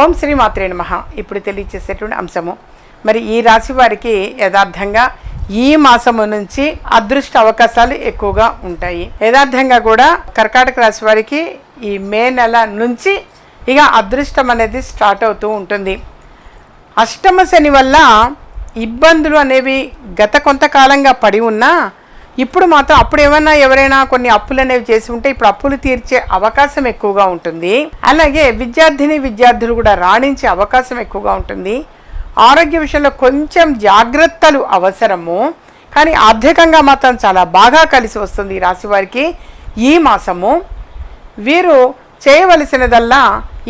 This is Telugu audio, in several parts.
ఓం శ్రీ మాత్రే నమః. ఇప్పుడు తెలియచేసేటువంటి అంశము. మరి ఈ రాశి వారికి యథార్థంగా ఈ మాసము నుంచి అదృష్ట అవకాశాలు ఎక్కువగా ఉంటాయి. యథార్థంగా కూడా కర్కాటక రాశి వారికి ఈ మే నెల నుంచి ఇక అదృష్టం అనేది స్టార్ట్ అవుతూ ఉంటుంది. అష్టమ శని వల్ల ఇబ్బందులు అనేవి గత కొంతకాలంగా పడి ఉన్నా ఇప్పుడు మాత్రం అప్పుడు ఏమైనా ఎవరైనా కొన్ని అప్పులు అనేవి చేసి ఉంటే ఇప్పుడు అప్పులు తీర్చే అవకాశం ఎక్కువగా ఉంటుంది. అలాగే విద్యార్థిని విద్యార్థులు కూడా రాణించే అవకాశం ఎక్కువగా ఉంటుంది. ఆరోగ్య విషయంలో కొంచెం జాగ్రత్తలు అవసరము. కానీ ఆర్థికంగా మాత్రం చాలా బాగా కలిసి వస్తుంది ఈ రాశి వారికి ఈ మాసము. వీరు చేయవలసినదల్లా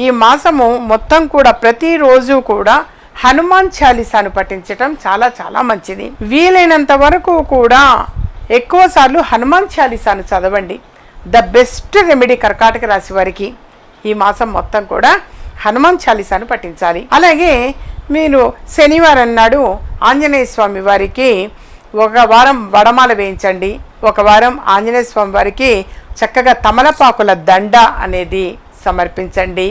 ఈ మాసము మొత్తం కూడా ప్రతిరోజు కూడా హనుమాన్ చాలీసాను పఠించటం చాలా చాలా మంచిది. వీలైనంత వరకు కూడా ఎక్కువ సార్లు హనుమాన్ చాలీసాను చదవండి. ద బెస్ట్ రెమెడీ కర్కాటక రాశి వారికి ఈ మాసం మొత్తం కూడా హనుమాన్ చాలీసాను పఠించాలి. అలాగే మీరు శనివారం నాడు ఆంజనేయ స్వామి వారికి ఒక వారం వడమాల వేయించండి. ఒక వారం ఆంజనేయ స్వామి వారికి చక్కగా తమలపాకుల దండ అనేది సమర్పించండి.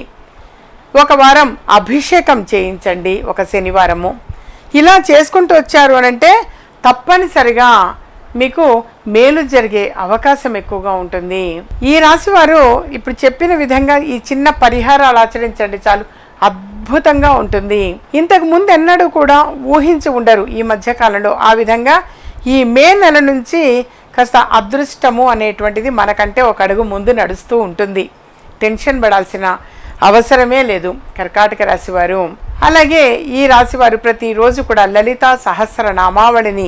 ఒక వారం అభిషేకం చేయించండి ఒక శనివారము. ఇలా చేసుకుంటూ వచ్చారు అని అంటే తప్పనిసరిగా మీకు మేలు జరిగే అవకాశం ఎక్కువగా ఉంటుంది. ఈ రాశి వారు ఇప్పుడు చెప్పిన విధంగా ఈ చిన్న పరిహారాలు ఆచరించండి. చాలు అద్భుతంగా ఉంటుంది. ఇంతకు ముందు ఎన్నడూ కూడా ఊహించి ఉండరు ఈ మధ్య కాలంలో. ఆ విధంగా ఈ మే నెల నుంచి కాస్త అదృష్టము అనేటువంటిది మనకంటే ఒక అడుగు ముందు నడుస్తూ ఉంటుంది. టెన్షన్ పడాల్సిన అవసరమే లేదు కర్కాటక రాశివారు. అలాగే ఈ రాశివారు ప్రతిరోజు కూడా లలిత సహస్ర నామావళిని